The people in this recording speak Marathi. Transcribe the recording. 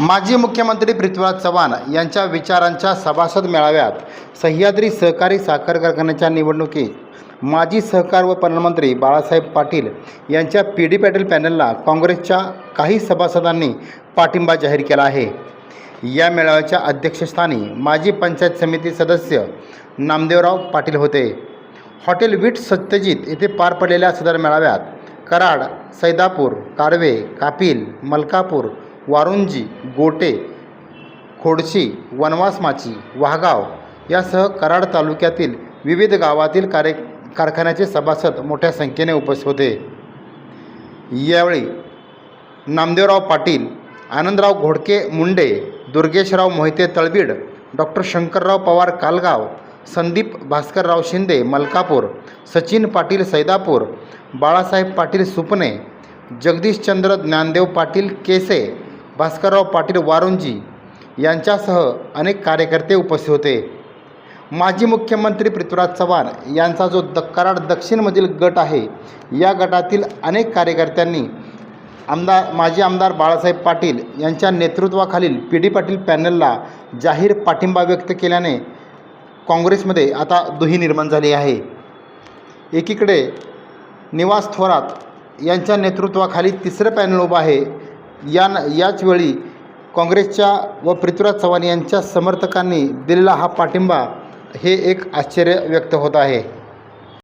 माजी मुख्यमंत्री पृथ्वीराज चव्हाण यांच्या विचारांच्या सभासद मेळाव्यात सह्याद्री सहकारी साखर कारखान्याच्या निवडणुकीत माजी सहकार व पणनमंत्री बाळासाहेब पाटील यांच्या पी डी पॅटेल पॅनलला काँग्रेसच्या काही सभासदांनी पाठिंबा जाहीर केला आहे. या मेळाव्याच्या अध्यक्षस्थानी माजी पंचायत समिती सदस्य नामदेवराव पाटील होते. हॉटेल विट सत्यजित येथे पार पडलेल्या सदर मेळाव्यात कराड सैदापूर कारवे कापिल मलकापूर वारुंजी गोटे खोडशी वनवासमाची वाहगाव यासह कराड तालुक्यातील विविध गावातील कार्य कारखान्याचे सभासद मोठ्या संख्येने उपस्थित होते. यावेळी नामदेवराव पाटील आनंदराव घोडके मुंडे दुर्गेशराव मोहिते तळबीड डॉक्टर शंकरराव पवार कालगाव संदीप भास्करराव शिंदे मलकापूर सचिन पाटील सैदापूर बाळासाहेब पाटील सुपणे जगदीशचंद्र ज्ञानदेव पाटील केसे भास्करराव पाटील वारुंजी यांच्यासह अनेक कार्यकर्ते उपस्थित होते. माजी मुख्यमंत्री पृथ्वीराज चव्हाण यांचा जो द कराड दक्षिणमधील गट आहे या गटातील अनेक कार्यकर्त्यांनी आमदार माजी आमदार बाळासाहेब पाटील यांच्या नेतृत्वाखालील पी डी पाटील पॅनलला जाहीर पाठिंबा व्यक्त केल्याने काँग्रेसमध्ये आता दुही निर्माण झाली आहे. एकीकडे निवास थोरात यांच्या नेतृत्वाखाली तिसरं पॅनल उभं आहे या याच वेळी काँग्रेसच्या व पृथ्वीराज चव्हाण यांच्या समर्थकांनी दिलेला हा पाठिंबा हे एक आश्चर्य व्यक्त होत आहे.